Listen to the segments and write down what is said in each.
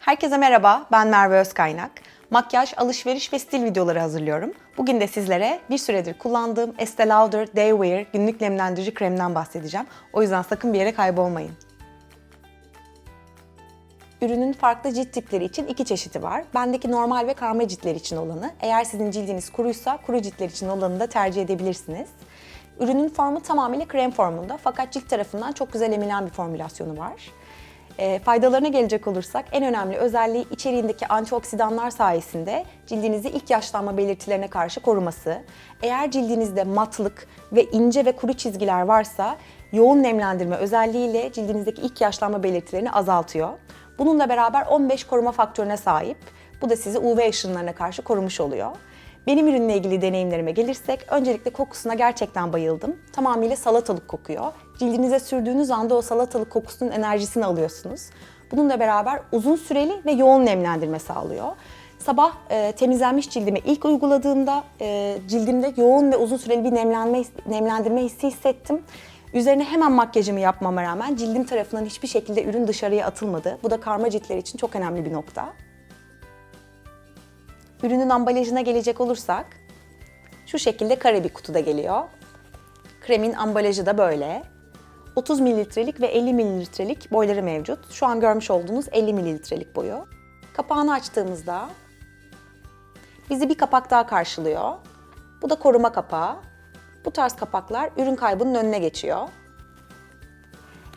Herkese merhaba, ben Merve Özkaynak. Makyaj, alışveriş ve stil videoları hazırlıyorum. Bugün de sizlere bir süredir kullandığım Estee Lauder Day Wear günlük nemlendirici kremden bahsedeceğim. O yüzden sakın bir yere kaybolmayın. Ürünün farklı cilt tipleri için iki çeşidi var. Bendeki normal ve karma ciltler için olanı. Eğer sizin cildiniz kuruysa kuru ciltler için olanı da tercih edebilirsiniz. Ürünün formu tamamıyla krem formunda fakat cilt tarafından çok güzel emilen bir formülasyonu var. E, faydalarına gelecek olursak en önemli özelliği içeriğindeki antioksidanlar sayesinde cildinizi ilk yaşlanma belirtilerine karşı koruması. Eğer cildinizde matlık ve ince ve kuru çizgiler varsa yoğun nemlendirme özelliğiyle cildinizdeki ilk yaşlanma belirtilerini azaltıyor. Bununla beraber 15 koruma faktörüne sahip. Bu da sizi UV ışınlarına karşı korumuş oluyor. Benim ürünle ilgili deneyimlerime gelirsek, öncelikle kokusuna gerçekten bayıldım. Tamamıyla salatalık kokuyor. Cildinize sürdüğünüz anda o salatalık kokusunun enerjisini alıyorsunuz. Bununla beraber uzun süreli ve yoğun nemlendirme sağlıyor. Sabah e, temizlenmiş cildime ilk uyguladığımda e, cildimde yoğun ve uzun süreli bir nemlenme, nemlendirme hissi hissettim. Üzerine hemen makyajımı yapmama rağmen cildim tarafından hiçbir şekilde ürün dışarıya atılmadı. Bu da karma ciltler için çok önemli bir nokta. Ürünün ambalajına gelecek olursak, şu şekilde kare bir kutuda geliyor. Kremin ambalajı da böyle. 30 mililitrelik ve 50 mililitrelik boyları mevcut. Şu an görmüş olduğunuz 50 mililitrelik boyu. Kapağını açtığımızda bizi bir kapak daha karşılıyor. Bu da koruma kapağı. Bu tarz kapaklar ürün kaybının önüne geçiyor.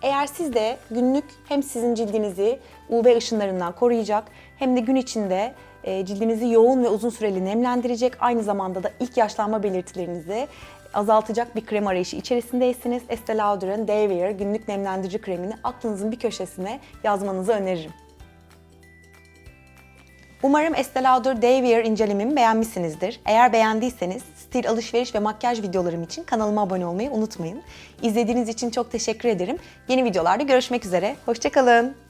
Eğer siz de günlük hem sizin cildinizi UV ışınlarından koruyacak hem de gün içinde e, cildinizi yoğun ve uzun süreli nemlendirecek, aynı zamanda da ilk yaşlanma belirtilerinizi azaltacak bir krem arayışı içerisindeyseniz Estee Lauder'ın Day Wear günlük nemlendirici kremini aklınızın bir köşesine yazmanızı öneririm. Umarım Estee Lauder Day Wear incelememi beğenmişsinizdir. Eğer beğendiyseniz stil, alışveriş ve makyaj videolarım için kanalıma abone olmayı unutmayın. İzlediğiniz için çok teşekkür ederim. Yeni videolarda görüşmek üzere. Hoşçakalın.